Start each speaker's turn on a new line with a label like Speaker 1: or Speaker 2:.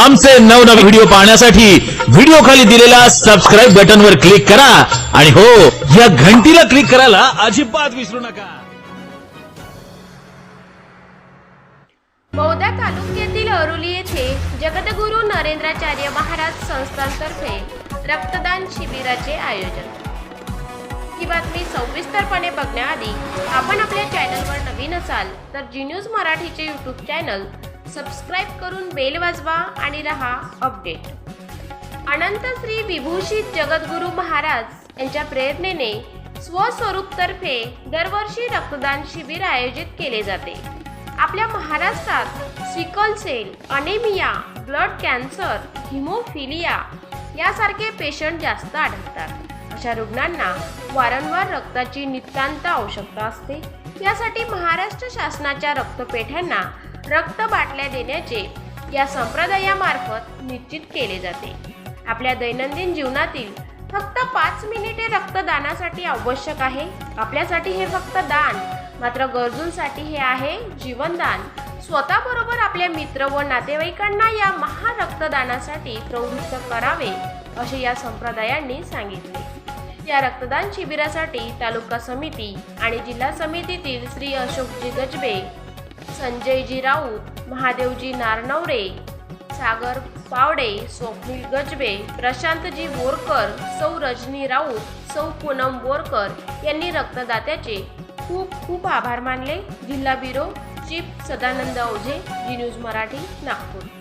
Speaker 1: आमचे नवनवे व्हिडिओ पाहण्यासाठी व्हिडिओ खाली दिलेल्या सबस्क्राईब बटनवर क्लिक करा. आणि हो या घंटीला क्लिक करायला अजिबात विसरू नका.
Speaker 2: बौद्धा तालुक्यातील अरुली येथे जगदगुरु नरेंद्राचार्य महाराज संस्थांतर्फे रक्तदान शिबिराचे आयोजन. ही बातमी सविस्तरपणे बघण्याआधी आपण आपल्या चॅनलवर नवीन असाल तर जी न्यूज मराठीचे यूट्यूब चॅनल सबस्क्राईब करून बेल वाजवा आणि रहा अपडेट. अनंत श्री विभूषित जगद्गुरू महाराज यांच्या प्रेरणेने स्वस्वरूपतर्फे दरवर्षी रक्तदान शिबिर आयोजित केले जाते. आपल्या महाराष्ट्रात sickle cell anaemia blood cancer haemophilia यासारखे पेशंट जास्त आढळतात. अशा रुग्णांना वारंवार रक्ताची नितांत आवश्यकता असते. यासाठी महाराष्ट्र शासनाच्या रक्तपेढ्यांना रक्त बाटल्या देण्याचे या संप्रदायामार्फत निश्चित केले जाते. आपल्या दैनंदिन जीवनातील फक्त पाच मिनिटे रक्तदानासाठी आवश्यक आहे. आपल्यासाठी हे फक्त दान मात्र गरजूंसाठी हे आहे जीवनदान. स्वतःबरोबर आपल्या मित्र व नातेवाईकांना या महारक्तदानासाठी प्रवृत्त करावे असे या संप्रदायांनी सांगितले. या रक्तदान शिबिरासाठी तालुका समिती आणि जिल्हा समितीतील श्री अशोकजी गजबे संजयजी राऊत महादेवजी नारनवरे सागर पावडे स्वप्नील गजबे प्रशांतजी बोरकर सौ रजनी राऊत सौ पूनम बोरकर यांनी रक्तदात्याचे खूप खूप आभार मानले. जिल्हा ब्युरो चीफ सदानंद ओझे जी न्यूज मराठी नागपूर.